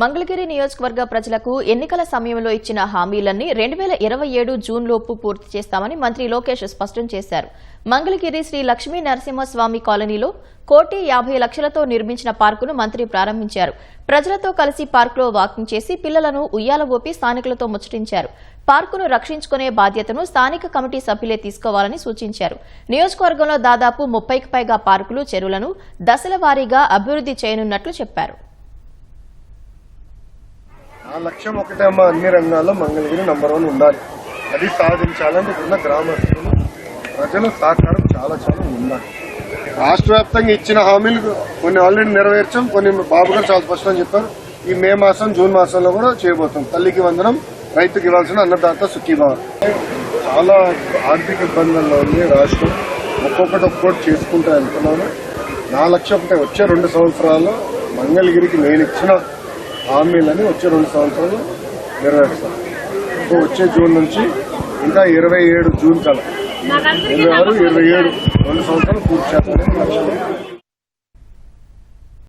మంగళగిరి నియోజకవర్గ ప్రజలకు ఎన్నికల సమయంలో ఇచ్చిన హామీలన్నీ రెండు వేల ఇరవై ఏడు జూన్ లోపు పూర్తి చేస్తామని మంత్రి లోకేష్ స్పష్టం చేశారు. మంగళగిరి శ్రీ లక్ష్మీ నరసింహస్వామి కాలనీలో కోటి యాభై లక్షలతో నిర్మించిన పార్కును మంత్రి ప్రారంభించారు. ప్రజలతో కలిసి పార్కులో వాకింగ్ చేసి పిల్లలను ఉయ్యాల ఊపి స్థానికులతో ముచ్చటించారు. పార్కును రక్షించుకునే బాధ్యతను స్థానిక కమిటీ సభ్యులే తీసుకోవాలని సూచించారు. నియోజకవర్గంలో దాదాపు ముప్పైకి పైగా పార్కులు చెరువులను దశల వారీగా అభివృద్ధి చేయనున్నట్లు చెప్పారు. ఆ లక్ష్యం ఒకటే అమ్మ అన్ని రంగాల్లో మంగళగిరి నంబర్ వన్ ఉండాలి. అది సాధించాలని ఇప్పుడున్న గ్రామస్తులు ప్రజల సహకారం చాలా చాలా ఉండాలి. రాష్ట్ర వ్యాప్తంగా ఇచ్చిన హామీలు కొన్ని ఆల్రెడీ నెరవేర్చాం కొన్ని బాబు గారు చాలా స్పష్టంగా చెప్పారు. ఈ మే మాసం జూన్ మాసంలో కూడా చేయబోతాం. తల్లికి వందనం రైతుకి ఇవ్వాల్సిన అన్నదాత సుఖీభావ. చాలా ఆర్థిక ఇబ్బందుల్లో ఉంది రాష్ట్రం. ఒక్కొక్కటి ఒక్కొక్కటి చేసుకుంటూ వెళ్తున్నాను. నా లక్ష్యం ఒకటే వచ్చే రెండు సంవత్సరాల్లో మంగళగిరికి నేను ఇచ్చిన హామీలని వచ్చే రెండు సంవత్సరాలు నెరవేరుస్తాం. సో వచ్చే జూన్ నుంచి ఇంకా ఇరవై ఏడు జూన్ కల్లా. ఇరవై ఆరు ఇరవై ఏడు రెండు సంవత్సరాలు పూర్తి చేస్తామని లక్ష్యం.